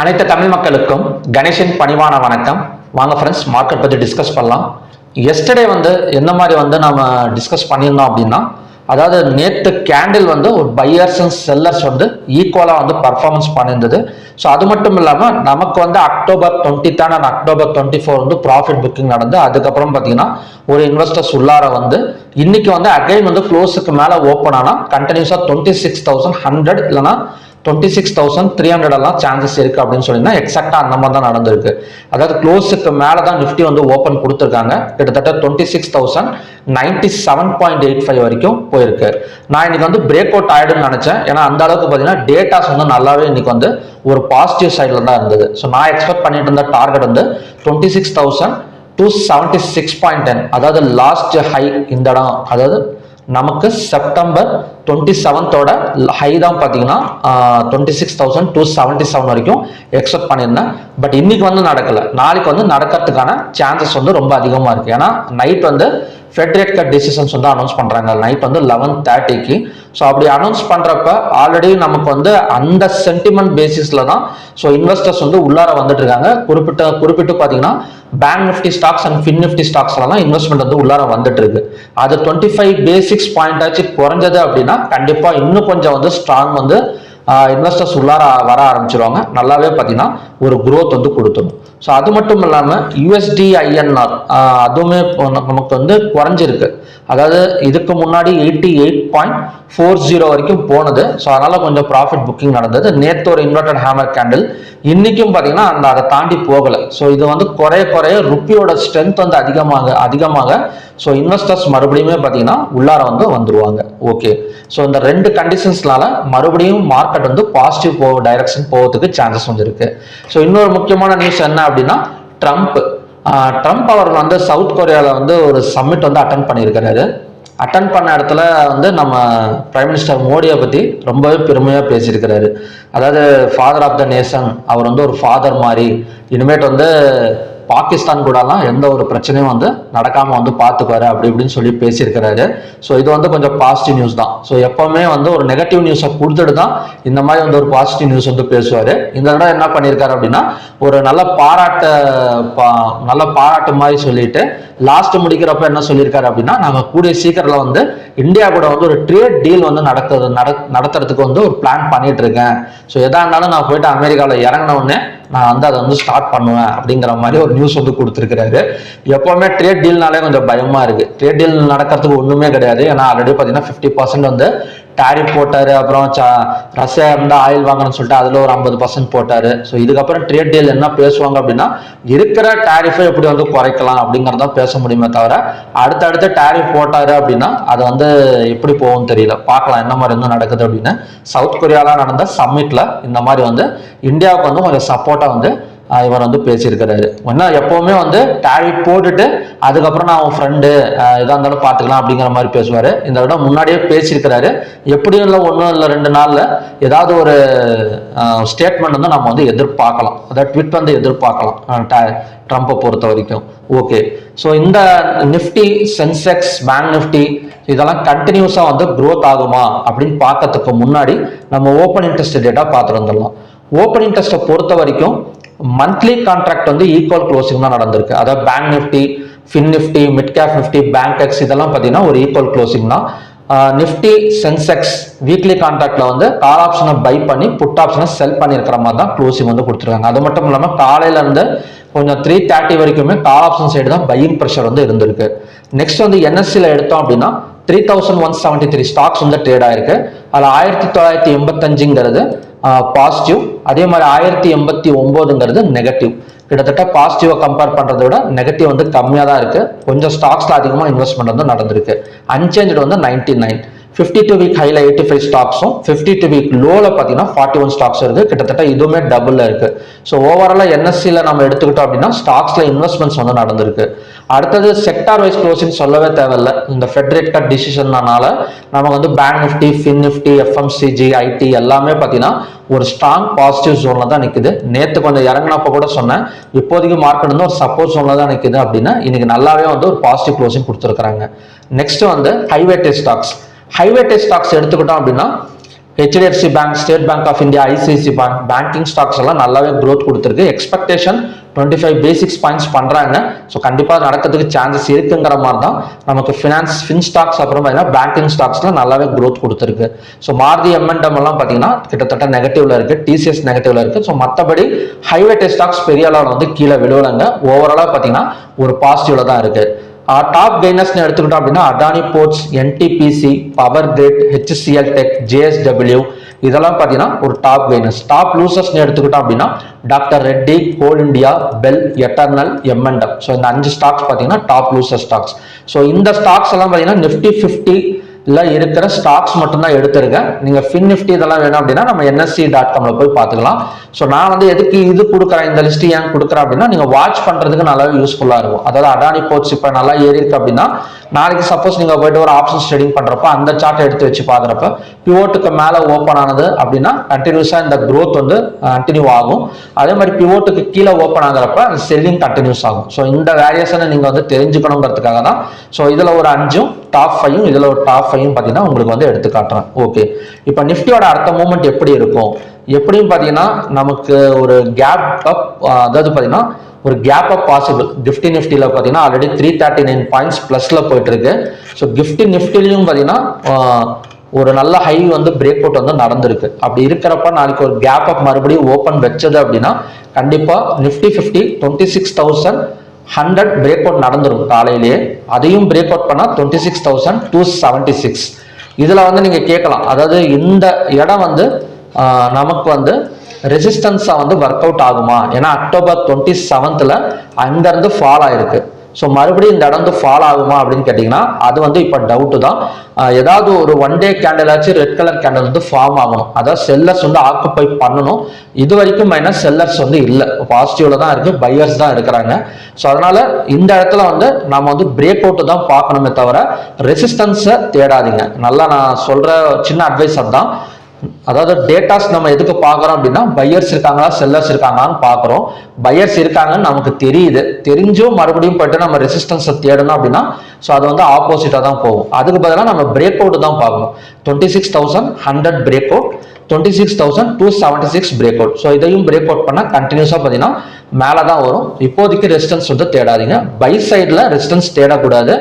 அனைத்து தமிழ் மக்களுக்கும் கணேசன் பணிவான வணக்கம். வாங்க ஃப்ரெண்ட்ஸ் மார்க்கெட் பற்றி டிஸ்கஸ் பண்ணலாம். எஸ்டர்டே வந்து என்ன மாதிரி வந்து நம்ம டிஸ்கஸ் பண்ணியிருந்தோம் அப்படின்னா அதாவது நேற்று கேண்டில் வந்து ஒரு பையர்ஸ் அண்ட் செல்லர்ஸ் வந்து ஈக்குவலாக வந்து பர்ஃபார்மன்ஸ் பண்ணியிருந்தது. ஸோ அது மட்டும் இல்லாமல் நமக்கு வந்து அக்டோபர் டுவெண்ட்டி தான் அண்ட் அக்டோபர் டுவெண்ட்டி ஃபோர் வந்து ப்ராஃபிட் புக்கிங் நடந்து அதுக்கப்புறம் பார்த்தீங்கன்னா ஒரு இன்வெஸ்டர்ஸ் உள்ளார வந்து இன்னைக்கு வந்து அகைன் வந்து க்ளோஸுக்கு மேலே ஓப்பன் ஆனால் கண்டினியூஸாக டுவெண்ட்டி சிக்ஸ் தௌசண்ட் ஹண்ட்ரட் இல்லைனா twenty six thousand three hundred எல்லாம் சான்சஸ் இருக்கு அப்படின்னு சொன்னீங்கன்னா எக்ஸாக்டா அந்த மாதிரி தான் நடந்திருக்கு. அதாவது க்ளோஸுக்கு மேலே தான் நிஃப்டி வந்து ஓப்பன் கொடுத்துருக்காங்க. கிட்டத்தட்ட twenty six thousand ninety seven point eight five வரைக்கும் போயிருக்கு. நான் இன்னைக்கு வந்து பிரேக் அவுட் ஆயிடும்னு நினைச்சேன். ஏன்னா அந்த அளவுக்கு பார்த்தீங்கன்னா டேட்டாஸ் வந்து நல்லாவே இன்னைக்கு வந்து ஒரு பாசிட்டிவ் சைடில் தான் இருந்தது. ஸோ நான் எக்ஸ்பெக்ட் பண்ணிட்டு இருந்த டார்கெட் வந்து twenty six thousand two seventy six point ten அதாவது லாஸ்ட் ஹை இந்த இடம். அதாவது நமக்கு செப்டம்பர் டுவெண்ட்டி செவன்த்தோட ஹை தான் பார்த்தீங்கன்னா twenty six thousand two seventy seven வரைக்கும் எக்ஸ்பெக்ட் பண்ணியிருந்தேன். பட் இன்னைக்கு வந்து நடக்கல. நாளைக்கு வந்து நடக்கிறதுக்கான சான்சஸ் வந்து ரொம்ப அதிகமாக இருக்குது ஏன்னா நைட் வந்து ஃபெட்ரேட் கட் டிசிஷன்ஸ் வந்து அனௌன்ஸ் பண்ணுறாங்க நைட் வந்து லெவன் தேர்ட்டிக்கு ஸோ அப்படி அனௌன்ஸ் பண்ணுறப்ப ஆல்ரெடி நமக்கு வந்து அந்த சென்டிமெண்ட் பேசிஸில் தான் ஸோ இன்வெஸ்டர்ஸ் வந்து உள்ளார வந்துட்டு இருக்காங்க. குறிப்பிட்ட குறிப்பிட்டு பார்த்தீங்கன்னா Bank Nifty stocks and Fin Nifty ஸ்டாக்ஸ்லாம் investment வந்து உள்ளார வந்துட்டு இருக்கு. அது டுவெண்ட்டி ஃபைவ் பேசிக்ஸ் பாயிண்ட் ஆச்சு. குறைஞ்சது அப்படின்னா கண்டிப்பாக இன்னும் கொஞ்சம் வந்து ஸ்ட்ராங் வந்து இன்வெஸ்டர்ஸ் உள்ளார வர ஆரம்பிச்சிருவாங்க. நல்லாவே பார்த்தீங்கன்னா ஒரு குரோத் வந்து கொடுத்துடும் ஸோ அது மட்டும் இல்லாமல் யூஎஸ்டி ஐஎன்ஆர் அதுவுமே நமக்கு வந்து குறைஞ்சிருக்கு. அதாவது இதுக்கு முன்னாடி eighty eight point four zero வரைக்கும் போனது. ஸோ அதனால கொஞ்சம் ப்ராஃபிட் புக்கிங் நடந்தது. நேற்று ஒரு இன்வெர்டட் ஹேமர் கேண்டில் இன்னைக்கும் பார்த்தீங்கன்னா அந்த அதை தாண்டி போகலை. ஸோ இது வந்து குறைய குறைய ருப்பியோட ஸ்ட்ரென்த் வந்து அதிகமாக அதிகமாக. ஸோ இன்வெஸ்டர்ஸ் மறுபடியுமே பார்த்தீங்கன்னா உள்ளார வந்து வந்துருவாங்க. ஓகே ஸோ இந்த ரெண்டு கண்டிஷன்ஸ்னால மறுபடியும் மார்க்கெட் வந்து பாசிட்டிவ் போ டைரக்ஷன் போகிறதுக்கு சான்சஸ் வந்து இருக்கு. ஸோ இன்னொரு முக்கியமான நியூஸ் என்ன அப்படின்னா ட்ரம்ப் ட்ரம்ப் அவர் வந்து சவுத் கொரியாவில் வந்து ஒரு சம்மிட் வந்து அட்டன் பண்ணியிருக்கிறாரு. அட்டன் பண்ண இடத்துல வந்து நம்ம பிரைம் மினிஸ்டர் மோடியை பற்றி ரொம்பவே பெருமையாக பேசியிருக்கிறாரு. அதாவது ஃபாதர் ஆஃப் த நேஷன் அவர் வந்து ஒரு ஃபாதர் மாதிரி. இனிமேட் வந்து பாகிஸ்தான் கூடலாம் எந்த ஒரு பிரச்சனையும் வந்து நடக்காம வந்து பார்த்துக்குவாரு அப்படி இப்படின்னு சொல்லி பேசியிருக்கிறாரு. ஸோ இது வந்து கொஞ்சம் பாசிட்டிவ் நியூஸ் தான். ஸோ எப்பவுமே வந்து ஒரு நெகட்டிவ் நியூஸை கொடுத்துட்டு தான் இந்த மாதிரி வந்து ஒரு பாசிட்டிவ் நியூஸ் வந்து பேசுவார். இந்த தடவை என்ன பண்ணியிருக்காரு அப்படின்னா ஒரு நல்ல பாராட்ட பா நல்ல பாராட்டு மாதிரி சொல்லிட்டு லாஸ்ட் முடிக்கிறப்ப என்ன சொல்லியிருக்காரு அப்படின்னா நாங்கள் கூடிய சீக்கிரத்தில் வந்து இந்தியா கூட வந்து ஒரு ட்ரேட் டீல் வந்து நடக்கிறது நட நடத்துறதுக்கு வந்து ஒரு பிளான் பண்ணிட்டு இருக்கேன். ஸோ எதா இருந்தாலும் நான் போயிட்டு அமெரிக்காவில் இறங்கின உடனே நான் வந்து அதை வந்து ஸ்டார்ட் பண்ணுவேன் அப்படிங்கிற மாதிரி ஒரு நியூஸ் வந்து கொடுத்துருக்கிறாரு. எப்பவுமே ட்ரேட் டீல்னாலே கொஞ்சம் பயமா இருக்கு. ட்ரேட் டீல் நடக்கிறதுக்கு ஒண்ணுமே கிடையாது. ஏன்னா ஆல்ரெடி பார்த்தீங்கன்னா ஃபிஃப்டி பர்சன்ட் வந்து டாரிஃப் போட்டாரு அப்புறம் ச- ரஷ்யா இருந்தா ஆயில் வாங்கணும்னு சொல்லிட்டு அதுல ஒரு ஐம்பது பர்சன்ட் போட்டாரு. ஸோ இதுக்கப்புறம் ட்ரேட் டீல் என்ன பேசுவாங்க அப்படின்னா இருக்கிற டாரிஃபை எப்படி வந்து குறைக்கலாம் அப்படிங்கறத பேச முடியுமே தவிர அடுத்தடுத்து டேரிஃப் போட்டாரு அப்படின்னா அது வந்து எப்படி போகும் தெரியல. பார்க்கலாம் என்ன மாதிரி வந்து நடக்குது அப்படின்னு. சவுத் கொரியால நடந்த சம்மிட்ல இந்த மாதிரி வந்து இந்தியாவுக்கு வந்து கொஞ்சம் சப்போர்ட்டா வந்து இவர் வந்து பேசியிருக்கிறாரு. ஒன்னா எப்பவுமே வந்து டாரிஃப் போட்டுட்டு அதுக்கப்புறம் நான் அவன் ஃப்ரெண்டு எதா இருந்தாலும் பார்த்துக்கலாம் அப்படிங்கிற மாதிரி பேசுவார். இந்த விட முன்னாடியே பேசியிருக்கிறாரு. எப்படியும் இல்லை ஒன்றும் இல்லை ரெண்டு நாளில் ஏதாவது ஒரு ஸ்டேட்மெண்ட் வந்து நம்ம வந்து எதிர்பார்க்கலாம். அதாவது ட்விட் வந்து எதிர்பார்க்கலாம். டா- ட்ரம்ப்பை பொறுத்த வரைக்கும். ஓகே ஸோ இந்த நிஃப்டி சென்செக்ஸ் பேங்க் நிஃப்டி இதெல்லாம் கண்டினியூஸாக வந்து க்ரோத் ஆகுமா அப்படின்னு பார்க்கறதுக்கு முன்னாடி நம்ம ஓப்பன் இன்ட்ரெஸ்ட் டேட்டா பார்த்துட்டு வந்துடலாம். ஓப்பன் இன்ட்ரெஸ்ட்டை பொறுத்த வரைக்கும் மந்த்லி கான்ட்ராக்ட் வந்து ஈக்குவல் க்ளோசிங் தான் நடந்திருக்கு. அதாவது Bank Nifty Fin Nifty mid cap Nifty Bankex இதெல்லாம் பார்த்தீங்கன்னா ஒரு ஈக்குவல் க்ளோசிங் தான். நிஃப்டி சென்செக்ஸ் வீக்லி கான்ட்ராக்ட்ல வந்து கால் ஆப்ஷனை பை பண்ணி புட் ஆப்ஷனை செல் பண்ணியிருக்கிற மாதிரி தான் க்ளோசிங் வந்து கொடுத்துருக்காங்க. அது மட்டும் இல்லாமல் காலையில இருந்து கொஞ்சம் த்ரீ தேர்ட்டி வரைக்குமே கால் ஆப்ஷன் சைடு தான் பையிங் ப்ரெஷர் வந்து இருந்திருக்கு. நெக்ஸ்ட் வந்து என்எஸ்சியில் எடுத்தோம் அப்படின்னா three thousand one seventy three stocks வந்து ட்ரேட் ஆயிருக்கு. அதில் ஆயிரத்தி தொள்ளாயிரத்தி எண்பத்தஞ்சுங்கிறது பாசிட்டிவ் அதே மாதிரி ஆயிரத்தி எண்பத்தி ஒம்போதுங்கிறது நெகட்டிவ் கிட்டத்தட்ட பாசிட்டிவை கம்பேர் பண்ணுறத விட நெகட்டிவ் வந்து கம்மியாக தான் இருக்குது கொஞ்சம் ஸ்டாக்ஸில் அதிகமாக இன்வெஸ்ட்மெண்ட் வந்து நடந்திருக்கு. அன்சேஞ்சு வந்து ninety nine fifty two week ஹைல eighty five ஸ்டாக்ஸும் ஃபிஃப்டி டூ வீக் லோவில் பார்த்தீங்கன்னா ஃபார்ட்டி ஒன் ஸ்டாக்ஸ் இருக்குது கிட்டத்தட்ட இதுவுமே டபுளில் இருக்குது ஸோ ஓவராலாக என்எஸ்சியில் நம்ம எடுத்துக்கிட்டோம் அப்படின்னா ஸ்டாக்ஸில் இன்வெஸ்ட்மெண்ட்ஸ் வந்து நடந்திருக்கு. அடுத்தது செக்டார் வைஸ் க்ளோசிங் சொல்லவே தேவையில்ல. இந்த ஃபெட்ரேட் கட் டிசிஷன்னால நமக்கு வந்து Bank Nifty Fin Nifty FMCG IT எல்லாமே பார்த்தீங்கன்னா ஒரு ஸ்ட்ராங் பாசிட்டிவ் ஜோனில் தான் நிற்குது நேற்று கொஞ்சம் இறங்கினப்ப கூட சொன்னேன். இப்போதைக்கு மார்க்கெட் வந்து ஒரு சப்போர்ட் ஜோனில் தான் நிற்குது அப்படின்னா இன்னைக்கு நல்லாவே வந்து ஒரு பாசிட்டிவ் க்ளோசிங் கொடுத்துருக்காங்க நெக்ஸ்ட் வந்து ஹைவேட்டேஜ் ஸ்டாக்ஸ் ஹைவேட்டேஜ் ஸ்டாக்ஸ் எடுத்துக்கிட்டோம் அப்படின்னா HDFC Bank State Bank of India ICICI Bank banking stocks எல்லாம் நல்லாவே growth கொடுத்துருக்கு. Expectation twenty five basis points பண்ணுறாங்க ஸோ கண்டிப்பாக நடக்கிறதுக்கு சான்சஸ் இருக்குங்கிற மாதிரி தான் நமக்கு ஃபினான்ஸ் ஃபின் ஸ்டாக்ஸ் அப்புறம் பார்த்தீங்கன்னா பேங்கிங் ஸ்டாக்ஸில் நல்லாவே க்ரோத் கொடுத்துருக்கு. ஸோ மாருதி எம்என்டம் எல்லாம் பார்த்தீங்கன்னா கிட்டத்தட்ட நெகட்டிவ்ல இருக்கு. டிசிஎஸ் நெகட்டிவ்ல இருக்கு. ஸோ மற்றபடி ஹைவேட்டே ஸ்டாக்ஸ் பெரிய அளவில் வந்து கீழே விழுவலைங்க. ஓவராலாக பார்த்தீங்கன்னா ஒரு பாசிட்டிவ்ல தான் இருக்கு. டாப் கெய்னர்ஸ்னு எடுத்துக்கிட்டோம் அப்படின்னா Adani ports NTPC power grid HCL tech JSW இதெல்லாம் பார்த்தீங்கன்னா ஒரு டாப் கெய்னர்ஸ் டாப் லூசர்ஸ்னு எடுத்துக்கிட்டோம் அப்படின்னா doctor Reddy coal India BEL Eternal momentum so இந்த அஞ்சு ஸ்டாக்ஸ் பார்த்தீங்கன்னா டாப் லூசர் ஸ்டாக்ஸ் ஸோ இந்த ஸ்டாக்ஸ் எல்லாம் பார்த்தீங்கன்னா நிஃப்டி ஃபிஃப்டி இல்லை இருக்கிற ஸ்டாக்ஸ் மட்டும்தான் எடுத்துருங்க. நீங்கள் ஃபின் நிஃப்டி இதெல்லாம் வேணும் அப்படின்னா நம்ம என்எஸ்சி டாட் காம்ல போய் பார்த்துக்கலாம். ஸோ நான் வந்து எதுக்கு இது கொடுக்குறேன்? இந்த லிஸ்ட் ஏன் கொடுக்குறேன் அப்படின்னா நீங்கள் வாட்ச் பண்ணுறதுக்கு நல்லாவே யூஸ்ஃபுல்லாக இருக்கும். அதாவது அடானி போர்ட்ஸ் இப்போ நல்லா ஏறி இருக்கு அப்படின்னா நாளைக்கு சப்போஸ் நீங்கள் போயிட்டு ஒரு ஆப்ஷன்ஸ் ட்ரேடிங் பண்ணுறப்ப அந்த சார்ட்டை எடுத்து வச்சு பார்க்குறப்ப பிவோட்டுக்கு மேலே ஓப்பன் ஆனது அப்படின்னா கண்டினியூஸாக இந்த க்ரோத் வந்து கண்டினியூ ஆகும். அதே மாதிரி பிவோட்டுக்கு கீழே ஓப்பன் ஆகுறப்ப அந்த செல்லிங் கண்டினியூஸ் ஆகும். ஸோ இந்த வேரியேஷனை நீங்கள் வந்து தெரிஞ்சுக்கணுங்கிறதுக்காக தான் ஸோ இதில் ஒரு அஞ்சும் டாப் ஃபைவும் இதில் ஒரு டாப் கிராஃபையும் பார்த்தீங்கன்னா உங்களுக்கு வந்து எடுத்து காட்டுறேன். ஓகே இப்போ நிஃப்டியோட அடுத்த மூமெண்ட் எப்படி இருக்கும்? எப்படியும் பார்த்தீங்கன்னா நமக்கு ஒரு கேப் அப் அதாவது பார்த்தீங்கன்னா ஒரு கேப் அப் பாசிபிள் கிஃப்டி நிஃப்டியில் பார்த்தீங்கன்னா already three thirty nine points ப்ளஸில் போயிட்டு இருக்கு ஸோ கிஃப்டி நிஃப்டிலையும் பார்த்தீங்கன்னா ஒரு நல்ல ஹை வந்து பிரேக் அவுட் வந்து நடந்திருக்கு. அப்படி இருக்கிறப்ப நாளைக்கு ஒரு கேப் அப் மறுபடியும் ஓப்பன் வச்சது அப்படின்னா கண்டிப்பாக Nifty fifty twenty six thousand hundred break out நடந்துரும் காலையிலேயே அதையும் பிரேக் அவுட் பண்ணால் twenty six thousand two seventy six இதில் வந்து நீங்கள் கேட்கலாம். அதாவது இந்த இடம் வந்து நமக்கு வந்து ரெசிஸ்டன்ஸாக வந்து ஒர்க் அவுட் ஆகுமா? ஏன்னா அக்டோபர் டுவெண்ட்டி செவன்த்தில் அங்கேருந்து ஃபால் ஆயிருக்கு. ஸோ மறுபடியும் இந்த இடம் வந்து ஃபால் ஆகுமா அப்படின்னு கேட்டிங்கன்னா அது வந்து இப்போ டவுட்டு தான். ஏதாவது ஒரு ஒன் டே கேண்டில் ஆச்சு ரெட் கலர் கேண்டில் வந்து ஃபார்ம் ஆகணும். அதாவது செல்லர்ஸ் வந்து ஆக்குப்பை பண்ணணும். இது வரைக்கும் மைனஸ் செல்லர்ஸ் வந்து இல்லை. பாசிட்டிவில் தான் இருக்குது பையர்ஸ் தான் இருக்கிறாங்க ஸோ அதனால் இந்த இடத்துல வந்து நம்ம வந்து பிரேக் அவுட்டு தான் பார்க்கணுமே தவிர ரெசிஸ்டன்ஸை தேடாதீங்க. நல்லா நான் சொல்கிற சின்ன அட்வைஸ் அதுதான் அதாவது டேட்டாஸ் நம்ம எதுக்கு பார்க்குறோம் அப்படின்னா பையர்ஸ் இருக்காங்களா செல்லர்ஸ் இருக்காங்களான்னு பார்க்குறோம். பையர்ஸ் இருக்காங்கன்னு நமக்கு தெரியுது. தெரிஞ்சும் மறுபடியும் போயிட்டு நம்ம ரெசிஸ்டன்ஸை தேடணும் அப்படின்னா ஸோ அது வந்து ஆப்போசிட்டாக தான் போகும். அதுக்கு பதிலாக நம்ம பிரேக் அவுட் தான் பார்க்கணும். Twenty six thousand hundred break out twenty six thousand two seventy six break out so இதையும் பிரேக் அவுட் பண்ணால் கண்டினியூஸாக பார்த்தீங்கன்னா மேலே தான் வரும். இப்போதைக்கு ரெசிஸ்டன்ஸ் வந்து தேடாதீங்க. பை சைடில் ரெசிஸ்டன்ஸ் தேடக்கூடாது.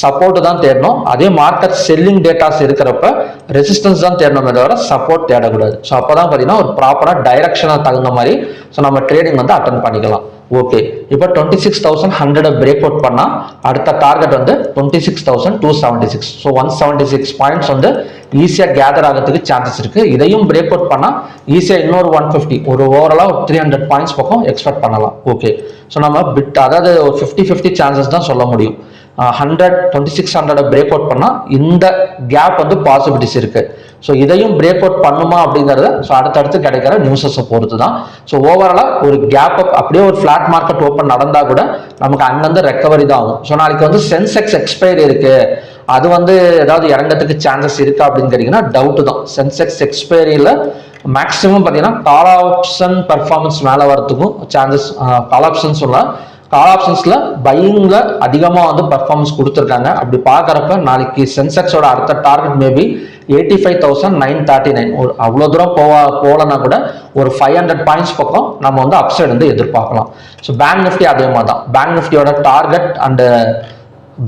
சப்போர்ட் தான் தேடணும். அதே மார்க்கெட் செல்லிங் டேட்டாஸ் இருக்கிறப்ப ரெசிஸ்டன்ஸ் தான் தேடணுமே தவிர சப்போர்ட் தேடக்கூடாது. ஸோ அப்போ தான் பார்த்தீங்கன்னா ஒரு ப்ராப்பராக டைரக்ஷனாக தகுந்த மாதிரி ஸோ நம்ம ட்ரேடிங் வந்து அட்டன் பண்ணிக்கலாம். ஓகே இப்போ twenty six thousand hundred break out பண்ணால் அடுத்த டார்கெட் வந்து twenty six thousand two seventy six so one seventy six points வந்து ஈஸியாக கேதர் ஆகிறதுக்கு சான்சஸ் இருக்கு. இதையும் பிரேக் அவுட் பண்ணால் ஈஸியாக இன்னொரு ஒன் ஃபிஃப்டி ஒரு ஓவராலாக ஒரு த்ரீ ஹண்ட்ரட் பாயிண்ட்ஸ் பக்கம் எக்ஸ்பெக்ட் பண்ணலாம். ஓகே ஸோ நம்ம பிட் அதாவது ஒரு ஃபிஃப்டி ஃபிஃப்டி சான்சஸ் தான் சொல்ல முடியும். ஹண்ட்ரட் டுவெண்ட்டி சிக்ஸ் ஹண்ட்ரடை பிரேக் அவுட் பண்ணால் இந்த கேப் வந்து பாசிபிலிட்டிஸ் இருக்கு. ஸோ இதையும் பிரேக் அவுட் பண்ணுமா அப்படிங்கிறத ஸோ அடுத்தடுத்து கிடைக்கிற நியூஸஸை பொறுத்து தான் ஸோ ஓவராலாக ஒரு கேப் அப் அப்படியே ஒரு ஃபிளாட் மார்க்கெட் ஓப்பன் நடந்தால் கூட நமக்கு அங்கேருந்து ரெக்கவரி தான் ஆகும். ஸோ நாளைக்கு வந்து சென்செக்ஸ் எக்ஸ்பைரி இருக்கு. அது வந்து ஏதாவது இறங்கத்துக்கு சான்சஸ் இருக்கா அப்படின்னு கேட்டிங்கன்னா டவுட்டு தான். சென்செக்ஸ் எக்ஸ்பைரியில் மேக்ஸிமம் பார்த்தீங்கன்னா கால் ஆப்ஷன் பர்ஃபார்மன்ஸ் மேலே வரத்துக்கும் சான்சஸ் கால் ஆப்ஷன் சொல்லலாம் கால் ஆப்ஷன்ஸ்ல பையிங்ல அதிகமா வந்து பர்ஃபார்மன்ஸ் கொடுத்துருக்காங்க. அப்படி பார்க்கறப்ப நாளைக்கு சென்செக்ஸோட அடுத்த target maybe eighty five thousand nine thirty nine ஒரு அவ்வளோ தூரம் போவா போகலன்னா கூட ஒரு ஃபைவ் ஹண்ட்ரட் பாயிண்ட்ஸ் பக்கம் நம்ம வந்து அப்சைட் வந்து எதிர்பார்க்கலாம். ஸோ பேங்க் நிஃப்டி அதே மாதிரி தான் பேங்க் நிஃப்டியோட target and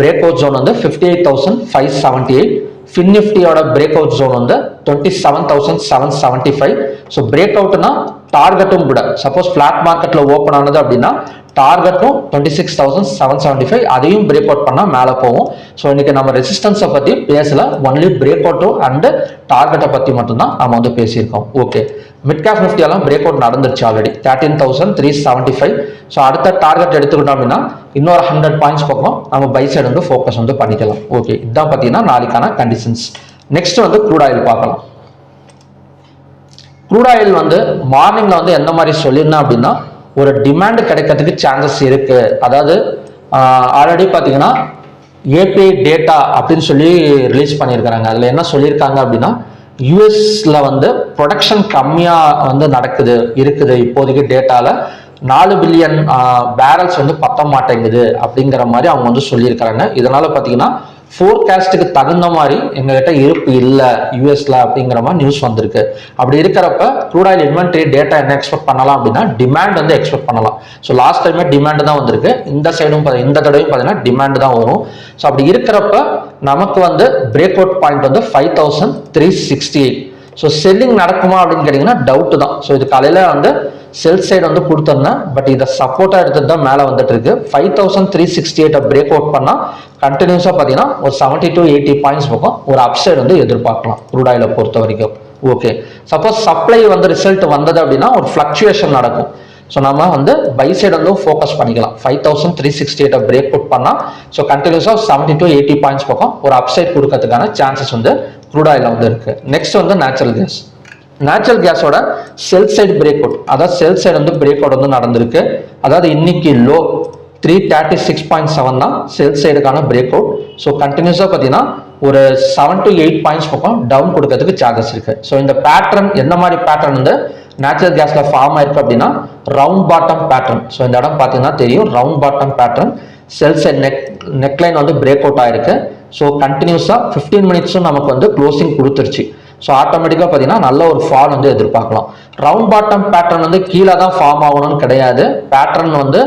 break out zone வந்து fifty eight thousand five seventy eight Fin நிஃப்டியோட பிரேக் அவுட் ஜோன் வந்து twenty seven thousand seven seventy five so break அவுட்னா டார்கெட்டும் கூட சப்போஸ் ஃபிளாட் மார்க்கெட்டில் ஓப்பன் ஆனது அப்படின்னா டார்கெட்டும் twenty six thousand seven seventy five அதையும் break out பண்ணால் மேலே போகும். ஸோ இன்னைக்கு நம்ம ரெசிஸ்டன்ஸை பற்றி பேசல. ஒன்லி பிரேக் அவுட்டும் அண்டு டார்கெட்டை பற்றி மட்டும்தான் நம்ம வந்து பேசியிருக்கோம். ஓகே மிட் கேப் நிஃப்டியெல்லாம் பிரேக் அவுட் நடந்துருச்சு already thirteen thousand three seventy five so அடுத்த டார்கெட் எடுத்துக்கிட்டோம் அப்படின்னா இன்னொரு ஹண்ட்ரட் பாயிண்ட்ஸ் பக்கம் நம்ம பை சைடு வந்து ஃபோக்கஸ் வந்து பண்ணிக்கலாம். ஓகே இதுதான் பார்த்தீங்கன்னா நாளைக்கான கண்டிஷன்ஸ் நெக்ஸ்ட் வந்து க்ரூட் ஆயில் பார்க்கலாம். க்ரூட் ஆயில் வந்து மார்னிங்கில் வந்து எந்த மாதிரி சொல்லியிருந்தேன் அப்படின்னா ஒரு டிமாண்ட் கிடைக்கிறதுக்கு சான்சஸ் இருக்கு. அதாவது ஆல்ரெடி பார்த்தீங்கன்னா ஏபிஐ டேட்டா அப்படின்னு சொல்லி ரிலீஸ் பண்ணியிருக்கிறாங்க. அதில் என்ன சொல்லியிருக்காங்க அப்படின்னா யூஎஸ்ல வந்து ப்ரொடக்ஷன் கம்மியாக வந்து நடக்குது இருக்குது இப்போதைக்கு டேட்டாவில் நாலு பில்லியன் பேரல்ஸ் வந்து பத்த மாட்டேங்குது அப்படிங்கிற மாதிரி அவங்க வந்து சொல்லியிருக்கிறாங்க. இதனால் பார்த்தீங்கன்னா ஃபோர்காஸ்ட்டுக்கு தகுந்த மாதிரி எங்ககிட்ட இருப்பு இல்லை யூஎஸ்ல அப்படிங்கிற மாதிரி நியூஸ் வந்திருக்கு. அப்படி இருக்கிறப்ப க்ரூட் ஆயில் இன்வென்ட்ரி டேட்டா என்ன எக்ஸ்பெக்ட் பண்ணலாம் அப்படின்னா டிமாண்ட் வந்து எக்ஸ்பெக்ட் பண்ணலாம். ஸோ லாஸ்ட் டைமே டிமாண்ட் தான் வந்திருக்கு. இந்த சைடும் இந்த தடவையும் பார்த்தீங்கன்னா டிமாண்ட் தான் வரும். ஸோ அப்படி இருக்கிறப்ப நமக்கு வந்து பிரேக் அவுட் பாயிண்ட் வந்து five thousand three sixty eight so selling நடக்குமா அப்படின்னு கேட்டிங்கன்னா டவுட் தான். ஸோ இது காலையில் வந்து செல் சைடு வந்து கொடுத்துருந்தேன் பட் இதை சப்போர்ட்டாக எடுத்துட்டு தான் மேலே வந்துட்டு இருக்கு. ஃபைவ் தௌசண்ட் த்ரீ சிக்ஸ்டி எயிட்டை பிரேக் அவுட் பண்ணால் கண்டினியூஸாக பார்த்தீங்கன்னா ஒரு செவன்ட்டி டு எயிட்டி பாயிண்ட்ஸ் பக்கம் ஒரு அப்சைடு வந்து எதிர்பார்க்கலாம் க்ரூட் பொறுத்த வரைக்கும் ஓகே சப்போஸ் சப்ளை வந்து ரிசல்ட் வந்தது அப்படின்னா ஒரு ஃப்ளக்சுவேஷன் நடக்கும். ஸோ நம்ம வந்து பை சைடு வந்து ஃபோக்கஸ் பண்ணிக்கலாம். ஃபைவ் தௌசண்ட் த்ரீ சிக்ஸ்டி எயிட்டை பிரேக் அவுட் பண்ணால் ஸோ கண்டினியூஸாக செவன்ட்டி டு எயிட்டி பாயிண்ட்ஸ் பக்கம் ஒரு அப்சைட் கொடுக்கறதுக்கான சான்சஸ் வந்து க்ரூட் ஆயில் வந்து இருக்கு. நெக்ஸ்ட் வந்து நேச்சுரல் கேஸ் நேச்சுரல் கேஸோட செல் சைடு பிரேக் அவுட் அதாவது செல் சைடு வந்து பிரேக் அவுட் வந்து நடந்திருக்கு. அதாவது இன்னைக்கு low three thirty six point seven தான் செல் சைடுக்கான பிரேக் அவுட் ஸோ கண்டினியூஸாக பார்த்தீங்கன்னா ஒரு செவன் டு எயிட் பாயிண்ட்ஸ் பக்கம் டவுன் கொடுக்கறதுக்கு சார்ஜஸ் இருக்கு. ஸோ இந்த பேட்டர்ன் என்ன மாதிரி பேட்டர்ன் வந்து நேச்சுரல் கேஸ்ல ஃபார்ம் ஆயிருக்கு அப்படின்னா ரவுண்ட் பாட்டம் பேட்டர்ன் ஸோ இந்த இடம் பார்த்தீங்கன்னா தெரியும். Round bottom pattern sell side neck neckline வந்து பிரேக் அவுட் ஆயிருக்கு. ஸோ கண்டினியூஸாக ஃபிஃப்டீன் மினிட்ஸும் நமக்கு வந்து க்ளோசிங் கொடுத்துருச்சு. ஸோ ஆட்டோமேட்டிக்காக பார்த்தீங்கன்னா நல்ல ஒரு ஃபால் வந்து எதிர்பார்க்கலாம். ரவுண்ட் பாட்டம் பேட்டர்ன் வந்து கீழே தான் ஃபார்ம் ஆகணும்னு கிடையாது. பேட்டர்ன் வந்து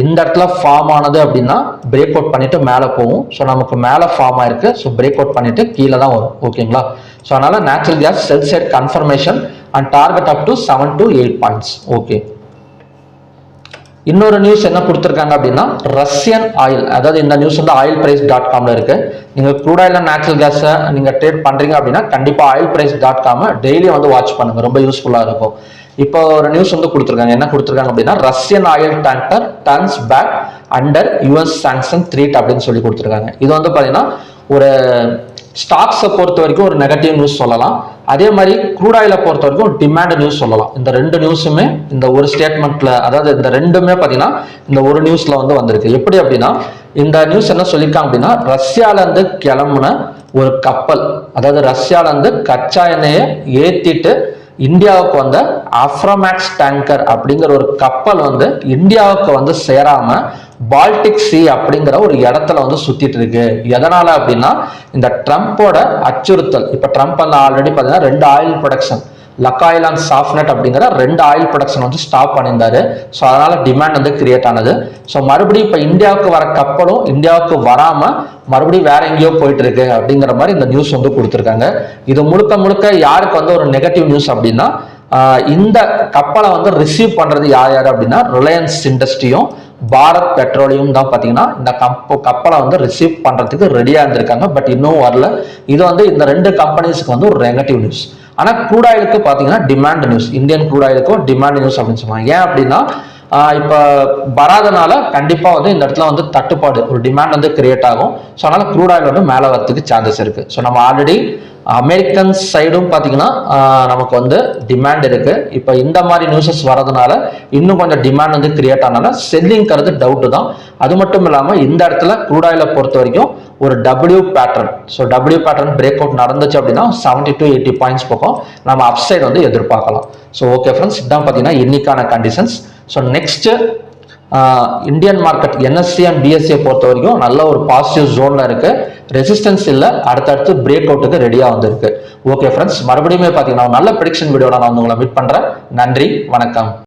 இந்த இடத்துல ஃபார்ம் ஆனது அப்படின்னா பிரேக் அவுட் பண்ணிட்டு மேலே போகும். ஸோ நமக்கு மேலே ஃபார்ம் ஆயிருக்கு. ஸோ பிரேக் அவுட் பண்ணிட்டு கீழே தான் வரும். ஓகேங்களா ஸோ அதனால natural gas sell side confirmation and target up to seven to eight points okay இன்னொரு நியூஸ் என்ன கொடுத்துருக்காங்க அப்படின்னா ரஷ்யன் ஆயில் அதாவது இந்த நியூஸ் வந்து ஆயில் பிரைஸ் டாட் காம்ல இருக்கு. நீங்க க்ரூட் ஆயில் நேச்சுரல் கேஸை நீங்க ட்ரேட் பண்றீங்க அப்படின்னா கண்டிப்பா ஆயில் பிரைஸ் டாட் காமை டெய்லி வந்து வாட்ச் பண்ணுங்க. ரொம்ப யூஸ்ஃபுல்லா இருக்கும். இப்போ ஒரு நியூஸ் வந்து கொடுத்துருக்காங்க. என்ன கொடுத்துருக்காங்க அப்படின்னா Russian oil tanker turns back under US sanction threat அப்படின்னு சொல்லி கொடுத்துருக்காங்க. இது வந்து பாத்தீங்கன்னா ஒரு ஸ்டாக்ஸை பொறுத்த வரைக்கும் ஒரு நெகட்டிவ் நியூஸ் சொல்லலாம். அதே மாதிரி க்ரூட் ஆயிலை பொறுத்த வரைக்கும் ஒரு டிமாண்ட் நியூஸ் சொல்லலாம். இந்த ரெண்டு நியூஸுமே இந்த ஒரு ஸ்டேட்மெண்ட்ல அதாவது இந்த ரெண்டுமே பார்த்தீங்கன்னா இந்த ஒரு நியூஸ்ல வந்து வந்திருக்கு. எப்படி அப்படின்னா இந்த நியூஸ் என்ன சொல்லியிருக்காங்க அப்படின்னா ரஷ்யாலேருந்து கிளம்புன ஒரு கப்பல் அதாவது ரஷ்யாலேருந்து கச்சா எண்ணெயை ஏற்றிட்டு இந்தியாவுக்கு வந்த அஃப்ரமேக்ஸ் டேங்கர் அப்படிங்கிற ஒரு கப்பல் வந்து இந்தியாவுக்கு வந்து சேராம பால்டிக் சி அப்படிங்கிற ஒரு இடத்துல வந்து சுத்திட்டு இருக்கு. எதனால அப்படின்னா இந்த ட்ரம்ப்போட அச்சுறுத்தல் இப்ப ட்ரம்ப் வந்து ஆல்ரெடி பார்த்தீங்கன்னா ரெண்டு ஆயில் ப்ரொடக்ஷன் லக்காயில் அண்ட் சாஃப்ட்நெட் அப்படிங்கிற ரெண்டு ஆயில் ப்ரொடக்ஷன் வந்து ஸ்டாப் பண்ணியிருந்தாரு. ஸோ அதனால டிமாண்ட் வந்து கிரியேட் ஆனது. ஸோ மறுபடியும் இப்போ இந்தியாவுக்கு வர கப்பலும் இந்தியாவுக்கு வராமல் மறுபடியும் வேற எங்கேயோ போயிட்டு இருக்கு அப்படிங்கிற மாதிரி இந்த நியூஸ் வந்து கொடுத்துருக்காங்க. இது முழுக்க முழுக்க யாருக்கு வந்து ஒரு நெகட்டிவ் நியூஸ் அப்படின்னா இந்த கப்பலை வந்து ரிசீவ் பண்ணுறது யார் யார் அப்படின்னா ரிலையன்ஸ் இண்டஸ்ட்ரியும் பாரத் பெட்ரோலியம் தான் பார்த்தீங்கன்னா இந்த கப்ப கப்பலை வந்து ரிசீவ் பண்ணுறதுக்கு ரெடியாக இருந்திருக்காங்க. பட் இன்னும் வரல. இது வந்து இந்த ரெண்டு கம்பெனிஸ்க்கு வந்து ஒரு நெகட்டிவ் நியூஸ் ஆனால் க்ரூட் ஆயிலுக்கு பார்த்தீங்கன்னா டிமாண்ட் நியூஸ் இந்தியன் க்ரூட் ஆயிலுக்கும் டிமாண்ட் நியூஸ் அப்படின்னு சொல்லுவாங்க. ஏன் அப்படின்னா இப்போ வராதனால கண்டிப்பாக வந்து இந்த இடத்துல வந்து தட்டுப்பாடு ஒரு டிமாண்ட் வந்து கிரியேட் ஆகும். ஸோ அதனால் க்ரூட் ஆயில் வந்து மேலே வரத்துக்கு சான்சஸ் இருக்குது ஸோ நம்ம ஆல்ரெடி அமெரிக்கன் சைடும் பார்த்தீங்கன்னா நமக்கு வந்து டிமாண்ட் இருக்குது இப்போ இந்த மாதிரி நியூஸஸ் வரதுனால இன்னும் கொஞ்சம் டிமாண்ட் வந்து கிரியேட் ஆனால செல்லிங்கிறது டவுட்டு தான். அது மட்டும் இல்லாமல் இந்த இடத்துல க்ரூட் ஆயிலை பொறுத்த வரைக்கும் ஒரு W pattern so W pattern break out நடந்துச்சு அப்படின்னா செவன்டி டு எயிட்டி பாயிண்ட்ஸ் பக்கம் நம்ம அப்சைட் வந்து எதிர்பார்க்கலாம். ஸோ ஓகே ஃப்ரெண்ட்ஸ் இதான் பார்த்தீங்கன்னா இன்னைக்கான conditions so next Indian market NSE and பிஎஸ்சியை பொறுத்த வரைக்கும் நல்ல ஒரு பாசிட்டிவ் ஜோன்ல இருக்கு. ரெசிஸ்டன்ஸ் இல்லை அடுத்தடுத்து பிரேக் அவுட்டுக்கு ரெடியாக வந்திருக்கு. ஓகே ஃப்ரெண்ட்ஸ் மறுபடியுமே பார்த்தீங்கன்னா நல்ல ப்ரிடிக்ஷன் வீடியோட நான் வந்து உங்களை மீட் பண்றேன். நன்றி வணக்கம்.